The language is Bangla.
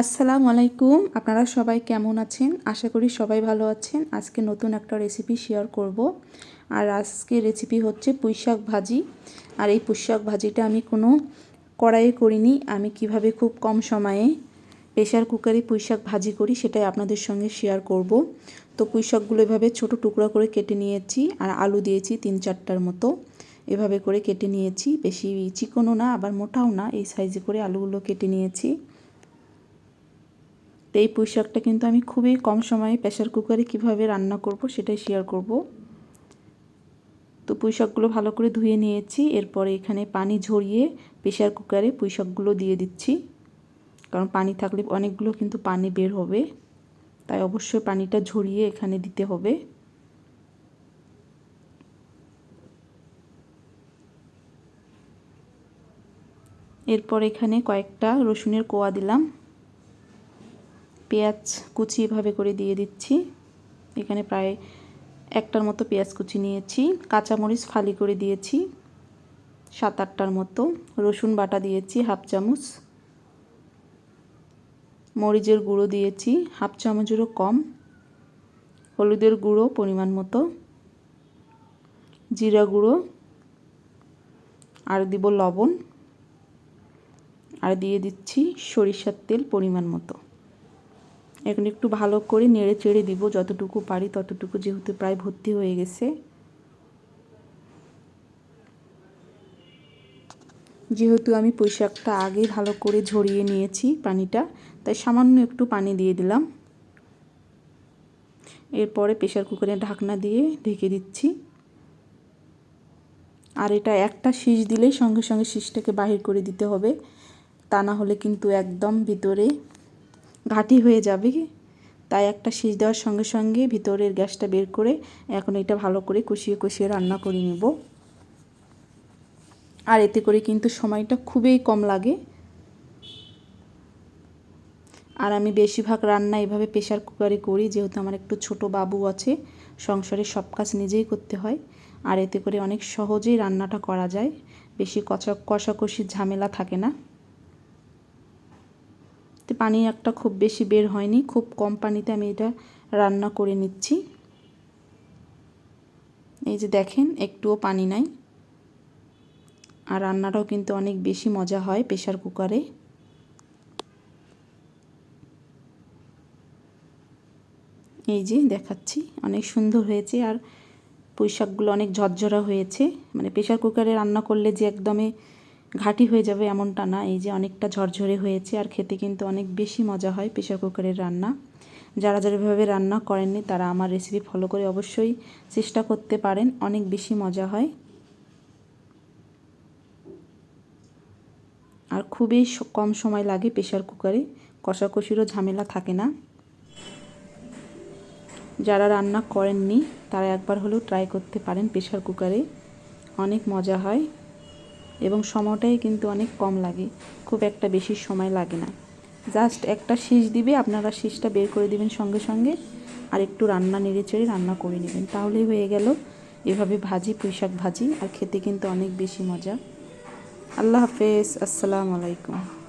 আসসালামু আলাইকুম। আপনারা সবাই কেমন আছেন? আশা করি সবাই ভালো আছেন। আজকে নতুন একটা রেসিপি শেয়ার করব। আর আজকে রেসিপি হচ্ছে পুঁইশাক ভাজি। আর এই পুঁইশাক ভাজিটা আমি কোনো কড়াইয়ে করিনি। আমি কীভাবে খুব কম সময়ে প্রেশার কুকারে পুঁইশাক ভাজি করি সেটাই আপনাদের সঙ্গে শেয়ার করব। তো পুঁইশাকগুলো এভাবে ছোট টুকরা করে কেটে নিয়েছি। আর আলু দিয়েছি তিন চারটার মতো। এভাবে করে কেটে নিয়েছি। বেশি চিকনও না, আবার মোটাও না। এই সাইজে করে আলুগুলো কেটে নিয়েছি। তো এই পুঁই শাকটা কিন্তু আমি খুবই কম সময়ে প্রেশার কুকারে কীভাবে রান্না করব সেটাই শেয়ার করব। তো পুঁই শাকগুলো ভালো করে ধুয়ে নিয়েছি, এরপরে এখানে পানি ঝরিয়ে প্রেশার কুকারে পুঁই শাকগুলো দিয়ে দিচ্ছি। কারণ পানি থাকলে অনেকগুলো কিন্তু পানি বের হবে, তাই অবশ্যই পানিটা ঝরিয়ে এখানে দিতে হবে। এরপর এখানে কয়েকটা রসুনের কোয়া দিলাম। পেঁয়াজ কুচি এভাবে করে দিয়ে দিচ্ছি। এখানে প্রায় একটার মতো পেঁয়াজ কুচি নিয়েছি। কাঁচামরিচ ফালি করে দিয়েছি। সাত আটটার মতো। রসুন বাটা দিয়েছি হাফ চামচ। মরিচের গুঁড়ো দিয়েছি হাফ চামচেরও কম। হলুদের গুঁড়ো পরিমাণ মতো। জিরা গুঁড়ো। আর দিব লবণ। আর দিয়ে দিচ্ছি সরিষার তেল পরিমাণ মতো। এখন একটু ভালো করে নেড়ে চেড়ে দিব, যতটুকু পারি ততটুকু, যেহেতু প্রায় ভর্তি হয়ে গেছে। যেহেতু আমি পুঁইশাকটা আগে ভালো করে ঝরিয়ে নিয়েছি পানিটা, তাই সামান্য একটু পানি দিয়ে দিলাম। এরপরে প্রেশার কুকারে ঢাকনা দিয়ে ঢেকে দিচ্ছি। আর এটা একটা শীষ দিলেই সঙ্গে সঙ্গে শীষটাকে বাহির করে দিতে হবে, তা না হলে কিন্তু একদম ভিতরে ঘাটি হয়ে যাবে তাই একটা সিজ দেওয়ার সঙ্গে সঙ্গে ভিতরের গ্যাসটা বের করে এখন এটা ভালো করে কষিয়ে কষিয়ে রান্না করে নেব। আর এতে করে কিন্তু সময়টা খুবই কম লাগে। আর আমি বেশিরভাগ রান্না এভাবে প্রেশার কুকারে করি, যেহেতু আমার একটু ছোট বাবু আছে, সংসারে সব কাজ নিজেই করতে হয়। আর এতে করে অনেক সহজেই রান্নাটা করা যায়, বেশি কষা কষাকষির ঝামেলা থাকে না। তো পানি একটা খুব বেশি বের হয়নি, খুব কম পানিতে আমি এটা রান্না করে নিচ্ছি। এই যে দেখেন, একটুও পানি নাই। আর রান্নাটাও কিন্তু অনেক বেশি মজা হয় প্রেশার কুকারে। এই যে দেখাচ্ছি, অনেক সুন্দর হয়েছে আর পুঁইশাকগুলো অনেক ঝরঝরা হয়েছে। মানে প্রেশার কুকারে রান্না করলে যে একদমই ঘাটি হয়ে যাবে এমনটা না। এই যে অনেকটা ঝরঝরে হয়েছে আর খেতে কিন্তু অনেক বেশি মজা হয় প্রেশার কুকারের রান্না। যারা যারা এভাবে রান্না করেননি তারা আমার রেসিপি ফলো করে অবশ্যই চেষ্টা করতে পারেন, অনেক বেশি মজা হয়। আর খুবই কম সময় লাগে প্রেশার কুকারে, কষাকষিরও ঝামেলা থাকে না। যারা রান্না করেননি তারা একবার হলেও ট্রাই করতে পারেন প্রেশার কুকারে, অনেক মজা হয়। এবং সময়টাই কিন্তু অনেক কম লাগে। খুব একটা বেশি সময় লাগে না। জাস্ট একটা শীষ দিবে, আপনারা শীষটা বের করে দিবেন সঙ্গে সঙ্গে আর একটু রান্না নেড়ে চেড়ে রান্না করে নেবেন। তাহলেই হয়ে গেল এভাবে ভাজি, পুঁইশাক ভাজি, আর খেতে কিন্তু অনেক বেশি মজা। আল্লাহ হাফেজ, আসসালামু আলাইকুম।